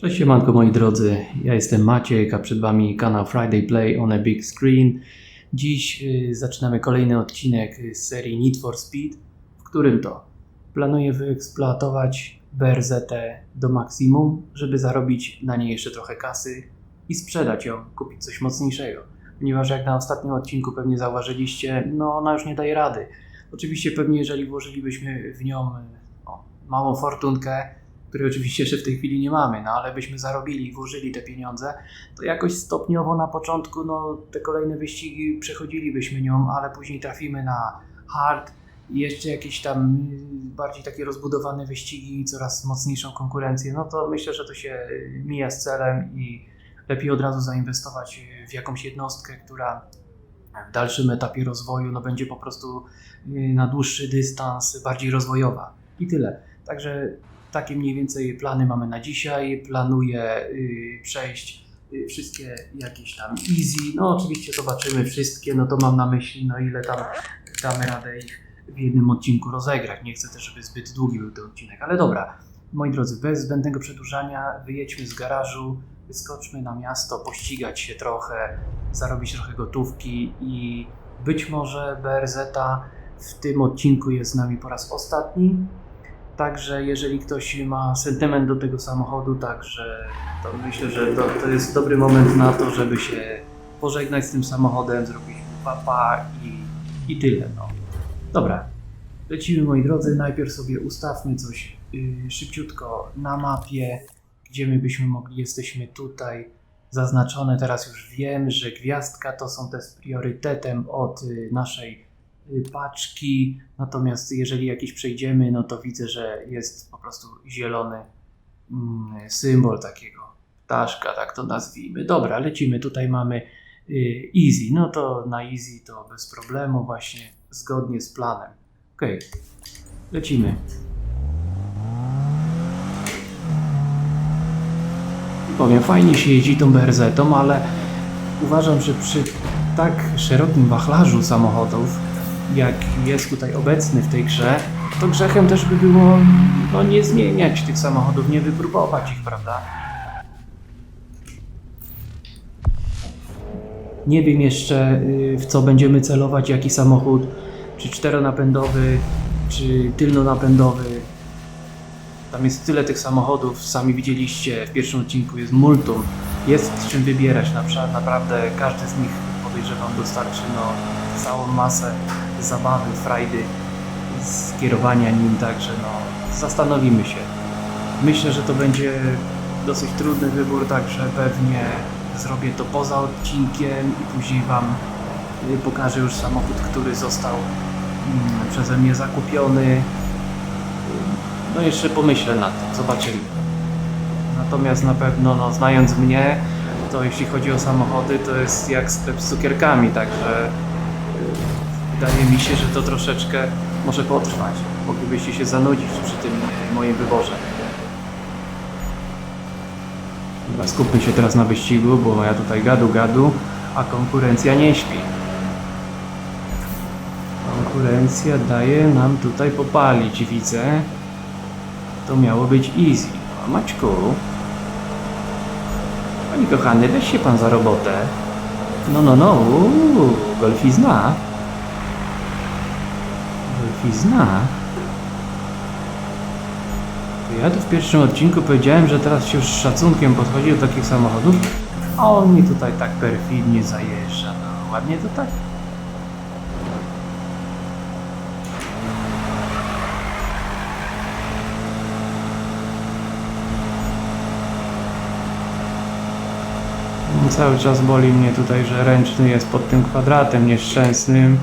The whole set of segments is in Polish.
Cześć siemanko moi drodzy, ja jestem Maciek, a przed Wami kanał Friday Play on a Big Screen. Dziś y, zaczynamy kolejny odcinek y, z serii Need for Speed, w którym to planuję wyeksploatować BRZ do maksimum, żeby zarobić na niej jeszcze trochę kasy i sprzedać ją, kupić coś mocniejszego. Ponieważ jak na ostatnim odcinku pewnie zauważyliście, no ona już nie daje rady. Oczywiście pewnie jeżeli włożylibyśmy w nią y, o, małą fortunkę, której oczywiście jeszcze w tej chwili nie mamy, no ale byśmy zarobili i włożyli te pieniądze, to jakoś stopniowo na początku, no te kolejne wyścigi przechodzilibyśmy nią, ale później trafimy na hard i jeszcze jakieś tam bardziej takie rozbudowane wyścigi, coraz mocniejszą konkurencję, no to myślę, że to się y, mija z celem i lepiej od razu zainwestować w jakąś jednostkę, która w dalszym etapie rozwoju no, będzie po prostu y, na dłuższy dystans bardziej rozwojowa. I tyle. Także takie mniej więcej plany mamy na dzisiaj. Planuję y, przejść y, wszystkie jakieś tam easy. No oczywiście zobaczymy wszystkie, no to mam na myśli, no ile tam damy radę ich w jednym odcinku rozegrać. Nie chcę też, żeby zbyt długi był ten odcinek, ale dobra. Moi drodzy, bez zbędnego przedłużania wyjedźmy z garażu, wyskoczmy na miasto, pościgać się trochę, zarobić trochę gotówki i być może BRZ w tym odcinku jest z nami po raz ostatni. Także jeżeli ktoś ma sentyment do tego samochodu, także to myślę, że to, to jest dobry moment na to, żeby się pożegnać z tym samochodem, zrobić papa i, i tyle. No. Dobra, lecimy moi drodzy. Najpierw sobie ustawmy coś yy, szybciutko na mapie, gdzie my byśmy mogli. Jesteśmy tutaj zaznaczone. Teraz już wiem, że gwiazdka to są te z priorytetem od y, naszej paczki. Natomiast jeżeli jakiś przejdziemy, no to widzę, że jest po prostu zielony mm, symbol takiego ptaszka, tak to nazwijmy. Dobra, lecimy. Tutaj mamy y, easy. No to na easy to bez problemu, właśnie zgodnie z planem. Ok, lecimy. Powiem, fajnie się jeździ tą BRZ-tą, ale uważam, że przy tak szerokim wachlarzu samochodów, jak jest tutaj obecny w tej grze, to grzechem też by było no, nie zmieniać tych samochodów, nie wypróbować ich, prawda? Nie wiem jeszcze y, w co będziemy celować, jaki samochód, czy czteronapędowy, czy tylnonapędowy. Tam jest tyle tych samochodów, sami widzieliście w pierwszym odcinku, jest multum. Jest czym wybierać, naprawdę każdy z nich podejrzewam dostarczy no, całą masę zabawy, frajdy z kierowania nim, także no, zastanowimy się. Myślę, że to będzie dosyć trudny wybór, także pewnie zrobię to poza odcinkiem i później Wam y, pokażę już samochód, który został mm, przeze mnie zakupiony. No jeszcze pomyślę nad tym, zobaczymy. Natomiast na pewno, no, znając mnie, to jeśli chodzi o samochody, to jest jak sklep z cukierkami, także y, wydaje mi się, że to troszeczkę może potrwać. Moglibyście się zanudzić przy tym moim wyborze. Dobra, skupmy się teraz na wyścigu, bo ja tutaj gadu gadu, a konkurencja nie śpi. Konkurencja daje nam tutaj popalić, widzę. To miało być easy. O, Maćku. Panie kochany, weź się pan za robotę. No, no, no, uuu, golfizna. Golfizna. To ja tu w pierwszym odcinku powiedziałem, że teraz się z szacunkiem podchodzi do takich samochodów, a on mi tutaj tak perfidnie zajeżdża. No, ładnie to tak. Cały czas boli mnie tutaj, że ręczny jest pod tym kwadratem nieszczęsnym,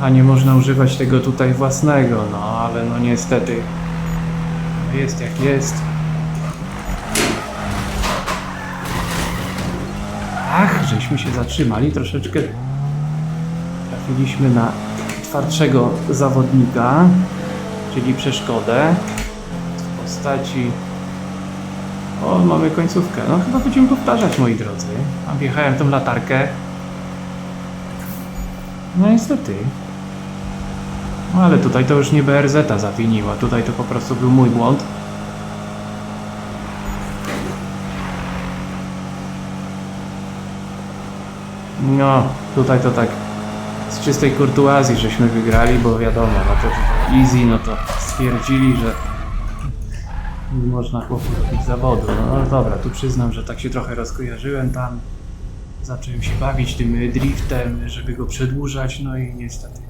a nie można używać tego tutaj własnego, no ale no niestety jest jak jest. Ach, żeśmy się zatrzymali troszeczkę. Trafiliśmy na twardszego zawodnika, czyli przeszkodę w postaci o, mamy końcówkę. No chyba będziemy powtarzać, moi drodzy. Wjechałem tą latarkę. No niestety. No ale tutaj to już nie BRZ-a zawiniła, tutaj to po prostu był mój błąd. No, tutaj to tak z czystej kurtuazji żeśmy wygrali, bo wiadomo, no to easy, no to stwierdzili, że nie można chłopów zawodu. No, no dobra, tu przyznam, że tak się trochę rozkojarzyłem tam. Zacząłem się bawić tym driftem, żeby go przedłużać, no i niestety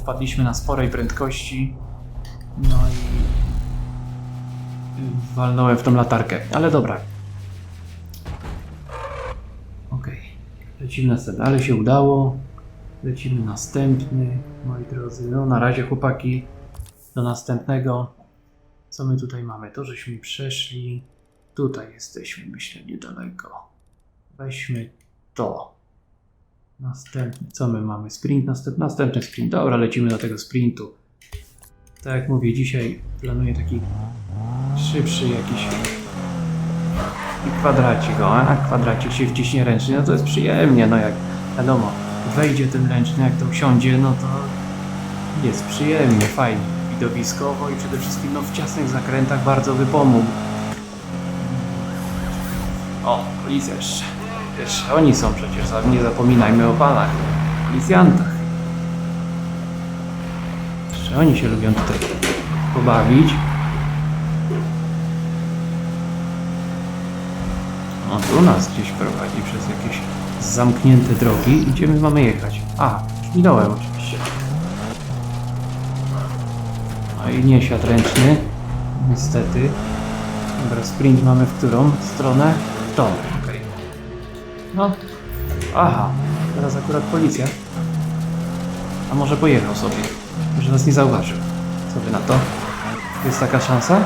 wpadliśmy na sporej prędkości. No i y, walnąłem w tą latarkę, ale dobra. Okej, lecimy następny, ale się udało. Lecimy następny, moi drodzy. No na razie chłopaki, do następnego. Co my tutaj mamy? To żeśmy przeszli. Tutaj jesteśmy, myślę, niedaleko. Weźmy to. Następny, co my mamy? Sprint, następ, następny sprint. Dobra, lecimy do tego sprintu. Tak jak mówię, dzisiaj planuję taki szybszy jakiś i kwadracik, o, a kwadracik się wciśnie ręcznie, no to jest przyjemnie, no jak wiadomo, wejdzie ten ręczny, jak to usiądzie, no to jest przyjemnie, fajnie, widowiskowo i przede wszystkim no, w ciasnych zakrętach bardzo by pomógł. O, policja jeszcze. Oni są przecież, nie zapominajmy o panach, policjantach. Jeszcze oni się lubią tutaj pobawić. O, tu nas gdzieś prowadzi przez jakieś zamknięte drogi. Gdzie my mamy jechać? A, minąłem oczywiście. No i nie siad ręczny. Niestety. Dobra, sprint mamy w którą stronę? W tą. No. Aha, teraz akurat policja. A może pojechał sobie? Może nas nie zauważył. Co wy na to? Jest taka szansa?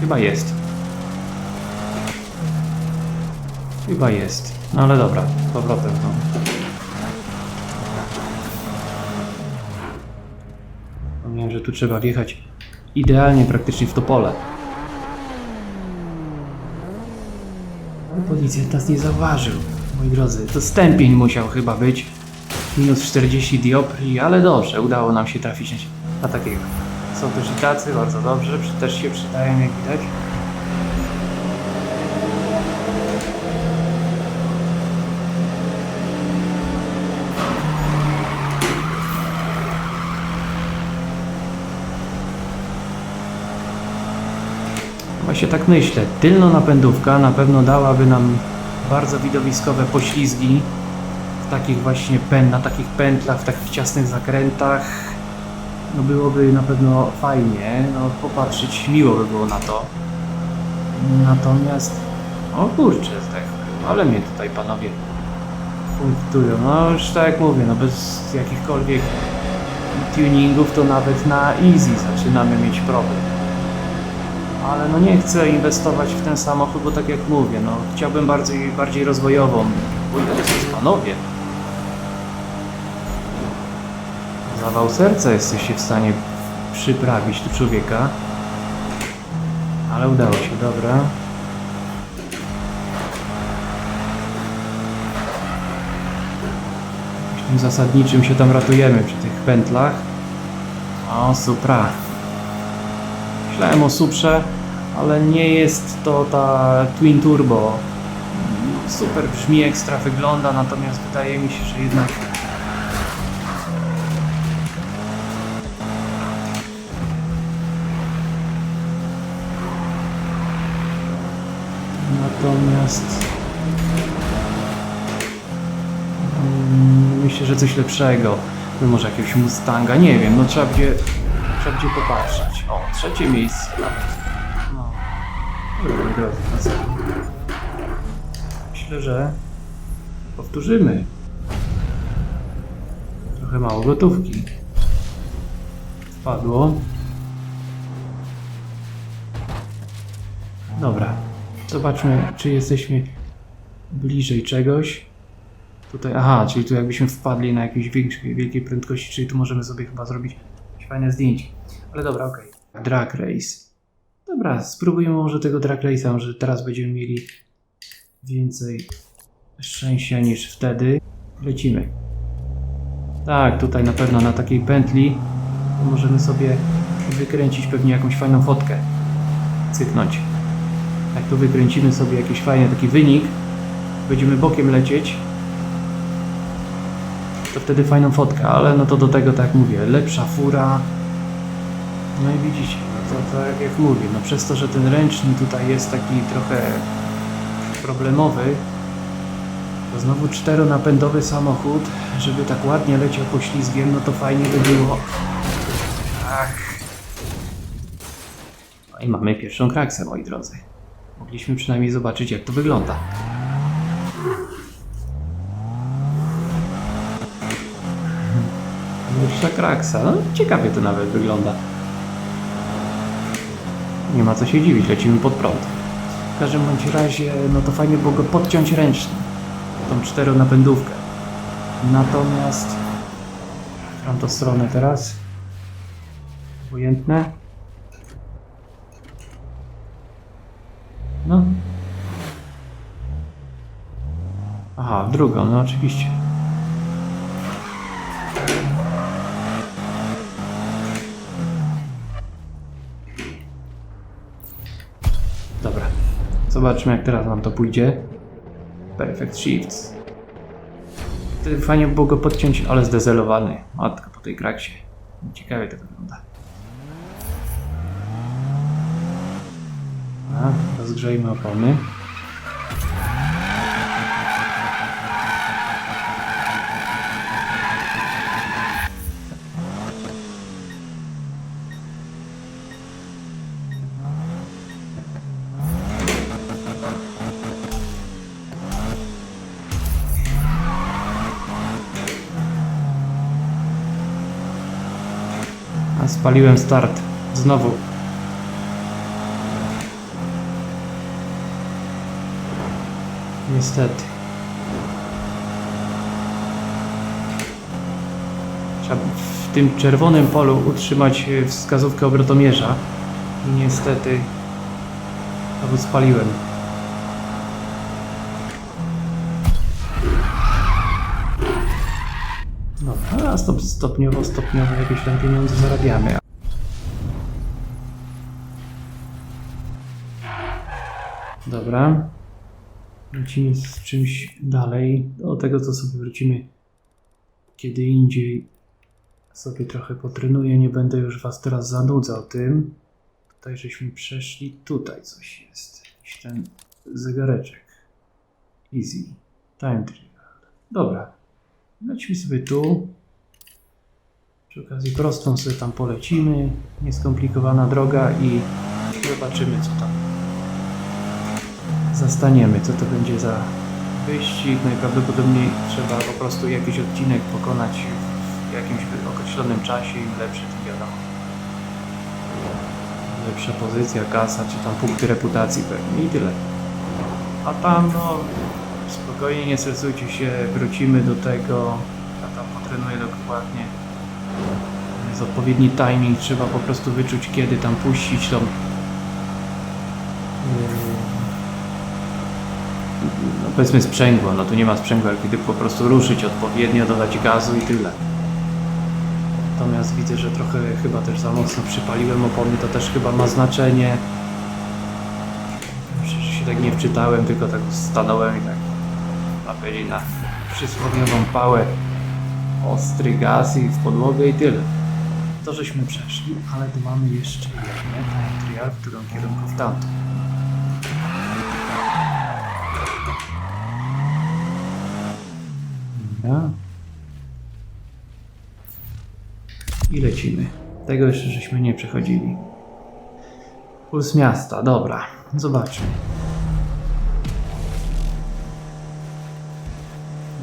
Chyba jest. Chyba jest. No ale dobra, z powrotem no. Pomniałem, że tu trzeba wjechać idealnie praktycznie w to pole. Policjant nas nie zauważył. Moi drodzy, to stępień musiał chyba być. Minus 40 dioptrii, ale dobrze, udało nam się trafić na, takiego. Są też i tacy, bardzo dobrze, też się przydają, jak widać. Właśnie tak myślę. Tylno napędówka na pewno dałaby nam bardzo widowiskowe poślizgi w takich właśnie pęd, na takich pętlach, w takich ciasnych zakrętach. No byłoby na pewno fajnie, no popatrzeć, miło by było na to. Natomiast, o kurczę, tak, ale mnie tutaj panowie punktują. No już tak jak mówię, no bez jakichkolwiek tuningów to nawet na easy zaczynamy mieć problem. Ale no nie chcę inwestować w ten samochód, bo tak jak mówię, no chciałbym bardziej, bardziej rozwojową. Oj, ale to jest panowie. Zawał serca jesteście w stanie przyprawić tu człowieka. Ale udało się, dobra. Tym zasadniczym się tam ratujemy przy tych pętlach. O, supra. Myślałem o Suprze, ale nie jest to ta Twin Turbo. Super brzmi, ekstra wygląda, natomiast wydaje mi się, że jednak Natomiast mm, myślę, że coś lepszego. No może jakiegoś Mustanga, nie wiem, no trzeba będzie, trzeba będzie popatrzeć. O, trzecie miejsce nawet. No. Dobra? Myślę, że powtórzymy. Trochę mało gotówki. Wpadło. Dobra. Zobaczmy, czy jesteśmy bliżej czegoś. Tutaj, aha, czyli tu jakbyśmy wpadli na jakiejś większej, wielkiej prędkości, czyli tu możemy sobie chyba zrobić fajne zdjęcie. Ale dobra, okej. Drag race. Dobra, spróbujmy może tego drag race'a, może teraz będziemy mieli więcej szczęścia niż wtedy. Lecimy. Tak, tutaj na pewno na takiej pętli możemy sobie wykręcić pewnie jakąś fajną fotkę. Cyknąć. Jak tu wykręcimy sobie jakiś fajny taki wynik, będziemy bokiem lecieć, to wtedy fajną fotkę, ale no to do tego, tak jak mówię, lepsza fura. No i widzicie, no to tak jak mówię, no przez to, że ten ręczny tutaj jest taki trochę problemowy, to znowu czteronapędowy samochód, żeby tak ładnie leciał poślizgiem, no to fajnie by było. Ach. No i mamy pierwszą kraksę, moi drodzy. Mogliśmy przynajmniej zobaczyć, jak to wygląda. Kraksa. No, ciekawie to nawet wygląda. Nie ma co się dziwić, lecimy pod prąd. W każdym bądź razie, no to fajnie było go podciąć ręcznie. Tą czteronapędówkę. Natomiast w tamtą stronę teraz. Obojętne. No. Aha, drugą, no oczywiście. Dobra. Zobaczmy jak teraz nam to pójdzie. Perfect Shifts. Fajnie by było go podciąć, ale zdezelowany. Matka po tej kraksie. Ciekawie to wygląda. A, rozgrzejmy opony. A spaliłem start. Znowu. Niestety. Trzeba w tym czerwonym polu utrzymać wskazówkę obrotomierza. I niestety znowu spaliłem. Dobra, a stop, stopniowo, stopniowo jakieś tam pieniądze zarabiamy. Dobra. Lecimy z czymś dalej. Do tego, co sobie wrócimy kiedy indziej. Sobie trochę potrenuję. Nie będę już Was teraz zanudzał tym. Tutaj żeśmy przeszli. Tutaj coś jest. Jakiś ten zegareczek. Easy. Time trial. Dobra. Lecimy sobie tu. Przy okazji prostą sobie tam polecimy. Nieskomplikowana droga i zobaczymy co tam zastaniemy, co to będzie za wyścig. Najprawdopodobniej trzeba po prostu jakiś odcinek pokonać w jakimś określonym czasie. Im lepszy, tym wiadomo. Lepsza pozycja, kasa, czy tam punkty reputacji pewnie i tyle. A tam, no, spokojnie, nie stresujcie się, wrócimy do tego. Ja tam potrenuję dokładnie. Jest odpowiedni timing, trzeba po prostu wyczuć, kiedy tam puścić tą yy, no powiedzmy sprzęgło, no tu nie ma sprzęgła, kiedy po prostu ruszyć odpowiednio, dodać gazu i tyle. Natomiast widzę, że trochę chyba też za mocno przypaliłem opony, to też chyba ma znaczenie. Przecież się tak nie wczytałem, tylko tak stanąłem i tak napędzi na przysłowiową pałę ostry gaz i w podłogę i tyle. To żeśmy przeszli, ale tu mamy jeszcze jedno trial, w którą kierunku w. Dobra. I lecimy. Tego jeszcze żeśmy nie przechodzili. Puls miasta, dobra. Zobaczmy.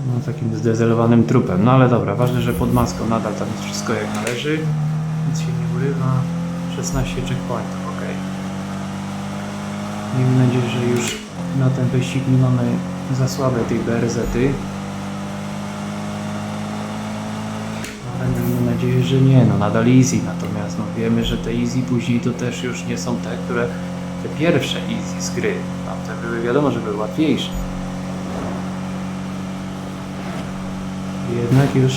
No takim zdezelowanym trupem. No ale dobra, ważne, że pod maską nadal tam jest wszystko jak należy. Nic się nie urywa. 16 checkpointów, ok. Miejmy nadzieję, że już na ten wyścig nie mamy za słabe tej BRZ-y. Ale miejmy nadzieję, że nie, no nadal easy, natomiast no wiemy, że te easy później to też już nie są te, które te pierwsze easy z gry. Tamte były wiadomo, że były łatwiejsze. Jednak już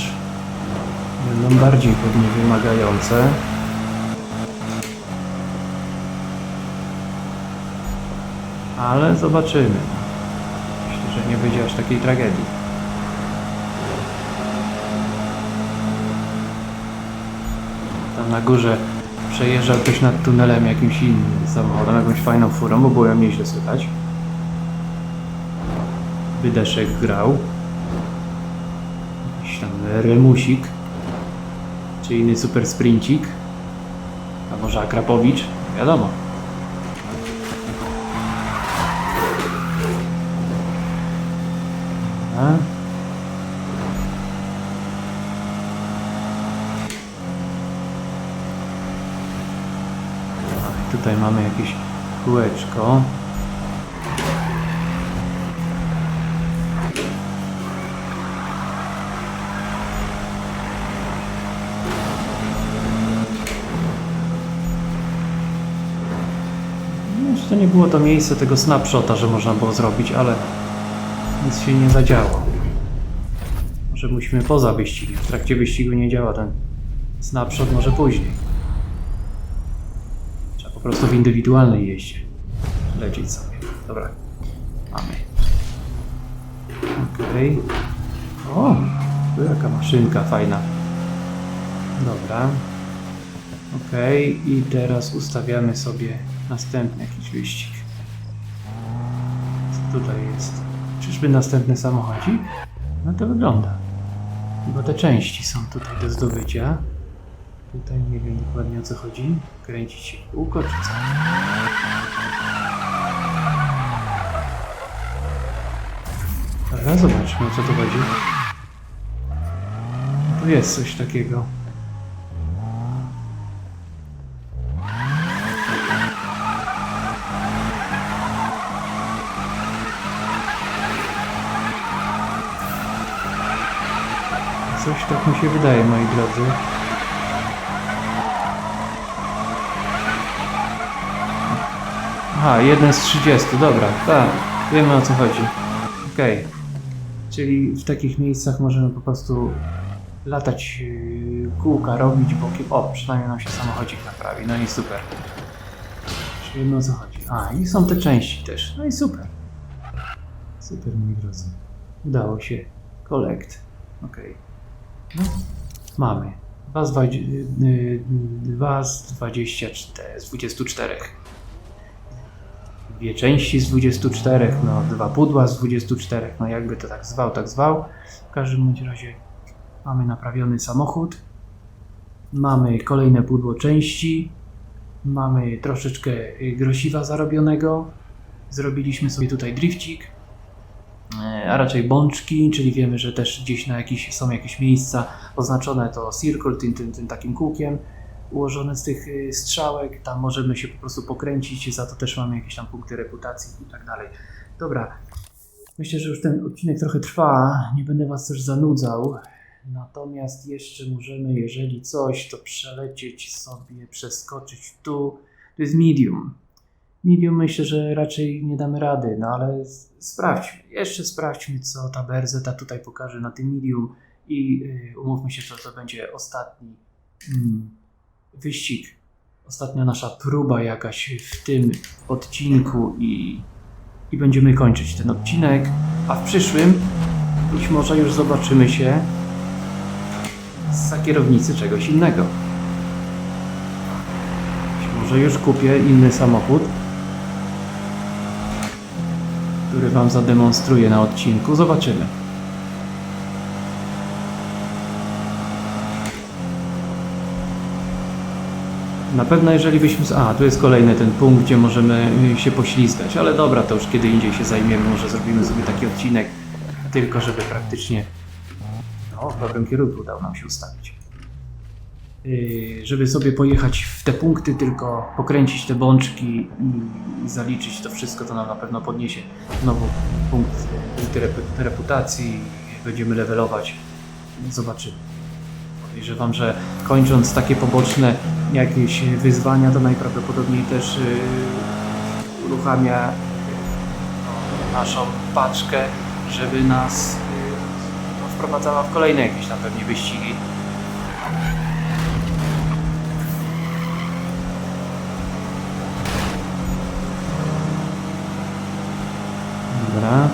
będą bardziej pewnie wymagające. Ale zobaczymy. Myślę, że nie będzie aż takiej tragedii. Tam na górze przejeżdżał ktoś nad tunelem jakimś innym samochodem, jakąś fajną furą, bo było ją nieźle słychać. Wydeszek grał. Jakiś tam remusik. Czy inny super sprincik. A może Akrapowicz? Wiadomo. A? Tutaj mamy jakieś kółeczko. Jeszcze nie było to miejsce tego snapshota, że można było zrobić, ale nic się nie zadziało. Może musimy poza wyścigiem. W trakcie wyścigu nie działa ten snapshot, może później. Trzeba po prostu w indywidualnej jeździe lecieć sobie. Dobra, mamy. Okej. O, tu jaka maszynka fajna. Dobra. Okej, i teraz ustawiamy sobie następny jakiś wyścig. Co tutaj jest? Czyżby następny samochodzik? No to wygląda. Bo te części są tutaj do zdobycia. Tutaj nie wiem dokładnie o co chodzi. Kręcić się kółko czy co? Dobra, zobaczmy o co tu chodzi. Tu jest coś takiego. Coś tak mi się wydaje, moi drodzy. Aha, jeden z 30, dobra, tak, wiemy o co chodzi. Okej. Czyli w takich miejscach możemy po prostu latać yy, kółka, robić bokiem. O, przynajmniej nam się samochodzik naprawi, no i super. Wiemy o co chodzi. A, i są te części też, no i super. Super, moi drodzy. Udało się. Collect. Okej. Mamy. 2 z, dwadzie- y, dwa z 24, z 24. Dwie części z 24, no dwa pudła z 24, no jakby to tak zwał, tak zwał. W każdym bądź razie mamy naprawiony samochód. Mamy kolejne pudło części. Mamy troszeczkę y, grosiwa zarobionego. Zrobiliśmy sobie tutaj drifcik a raczej bączki, czyli wiemy, że też gdzieś na jakieś, są jakieś miejsca oznaczone to circle, tym, tym, tym takim kółkiem ułożone z tych y, strzałek, tam możemy się po prostu pokręcić, za to też mamy jakieś tam punkty reputacji i tak dalej. Dobra, myślę, że już ten odcinek trochę trwa, nie będę Was też zanudzał, natomiast jeszcze możemy, jeżeli coś, to przelecieć sobie, przeskoczyć tu, to jest medium. Medium myślę, że raczej nie damy rady, no ale sprawdźmy. Jeszcze sprawdźmy, co ta berzeta tutaj pokaże na tym medium i y, umówmy się, że to będzie ostatni mm, wyścig. Ostatnia nasza próba jakaś w tym odcinku i, i będziemy kończyć ten odcinek. A w przyszłym być może już zobaczymy się za kierownicy czegoś innego. Być może już kupię inny samochód, który Wam zademonstruję na odcinku. Zobaczymy. Na pewno jeżeli byśmy... A, tu jest kolejny ten punkt, gdzie możemy y, się poślizgać, ale dobra, to już kiedy indziej się zajmiemy, może zrobimy sobie taki odcinek, tylko żeby praktycznie no, w dobrym kierunku udało nam się ustawić. Yy, żeby sobie pojechać w te punkty, tylko pokręcić te bączki i, zaliczyć to wszystko, to nam na pewno podniesie znowu punkt y, punkty repu- reputacji, będziemy levelować, zobaczymy. Podejrzewam, że kończąc takie poboczne jakieś wyzwania, to najprawdopodobniej też yy, uruchamia yy, naszą paczkę, żeby nas wprowadzała w kolejne jakieś tam pewnie wyścigi.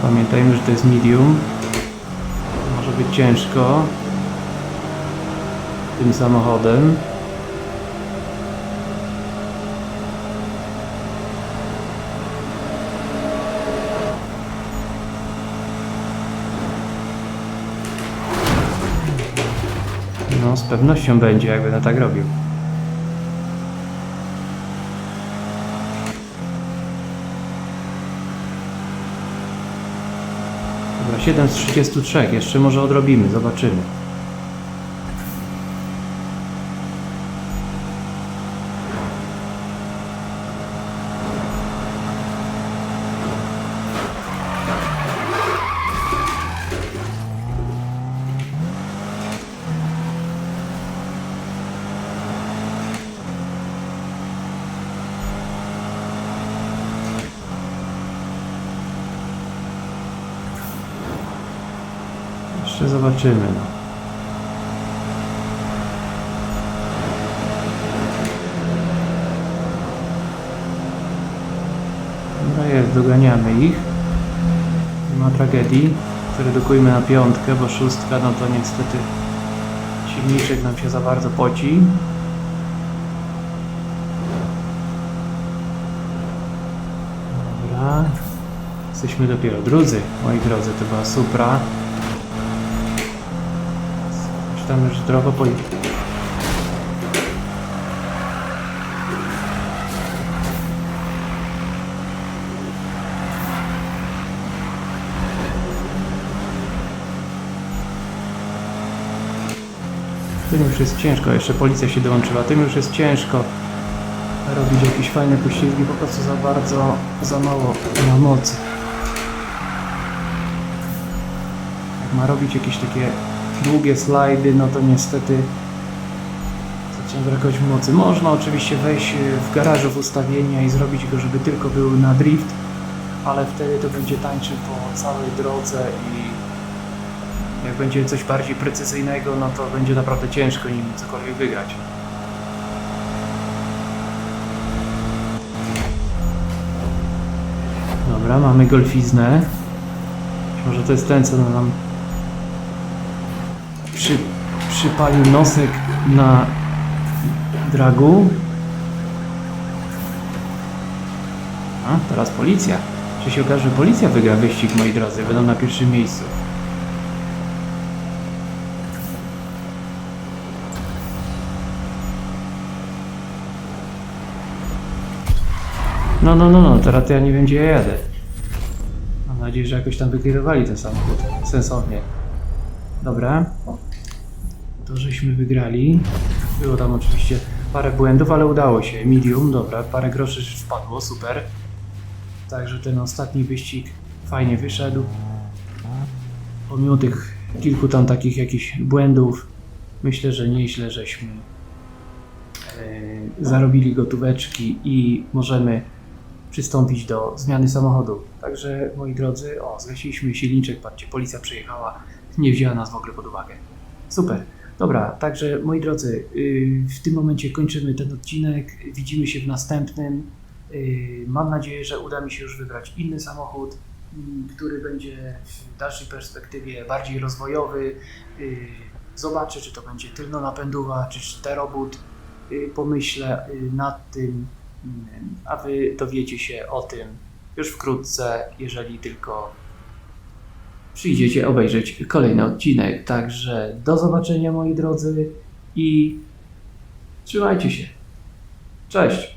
Pamiętajmy, że to jest medium. Może być ciężko. Tym samochodem. No, z pewnością będzie, jak będę tak robił. Dobra, 7 z 33, jeszcze może odrobimy, zobaczymy. Jeszcze zobaczymy. No. Jest, doganiamy ich. Nie ma tragedii. Zredukujmy na piątkę, bo szóstka, no to niestety silniczek nam się za bardzo poci. Dobra. Jesteśmy dopiero drudzy, moi drodzy, to była Supra. Tam już drogo po... Tym już jest ciężko, jeszcze policja się dołączyła, tym już jest ciężko robić jakieś fajne pościgi, po prostu za bardzo, za mało na mocy. Jak ma robić jakieś takie długie slajdy, no to niestety zaczyna brakować mocy. Można oczywiście wejść y, w garażu w ustawienia i zrobić go, żeby tylko był na drift, ale wtedy to będzie tańczył po całej drodze i jak będzie coś bardziej precyzyjnego, no to będzie naprawdę ciężko nim cokolwiek wygrać. Dobra, mamy golfiznę. Może to jest ten, co nam przy, przypalił nosek na dragu. A, teraz policja. Czy się okaże, że policja wygra wyścig, moi drodzy? Będą na pierwszym miejscu. No, no, no, no, teraz ja nie wiem, gdzie ja jadę. Mam nadzieję, że jakoś tam wykierowali ten samochód sensownie. Dobra. To żeśmy wygrali. Było tam oczywiście parę błędów, ale udało się. Medium, dobra, parę groszy wpadło, super. Także ten ostatni wyścig fajnie wyszedł. Pomimo tych kilku tam takich jakichś błędów, myślę, że nieźle żeśmy e, zarobili gotóweczki i możemy przystąpić do zmiany samochodu. Także moi drodzy, o, zgasiliśmy silniczek, patrzcie, policja przyjechała, nie wzięła nas w ogóle pod uwagę. Super. Dobra, także moi drodzy, yy, w tym momencie kończymy ten odcinek. Widzimy się w następnym. Yy, Mam nadzieję, że uda mi się już wybrać inny samochód, mm, który będzie w dalszej perspektywie bardziej rozwojowy. Zobaczę, czy to będzie tylnonapędowa, czy czterobót. Yy, Pomyślę nad tym, mm, a Wy dowiecie się o tym już wkrótce, jeżeli tylko przyjdziecie obejrzeć kolejny odcinek. Także do zobaczenia moi drodzy i trzymajcie się. Cześć!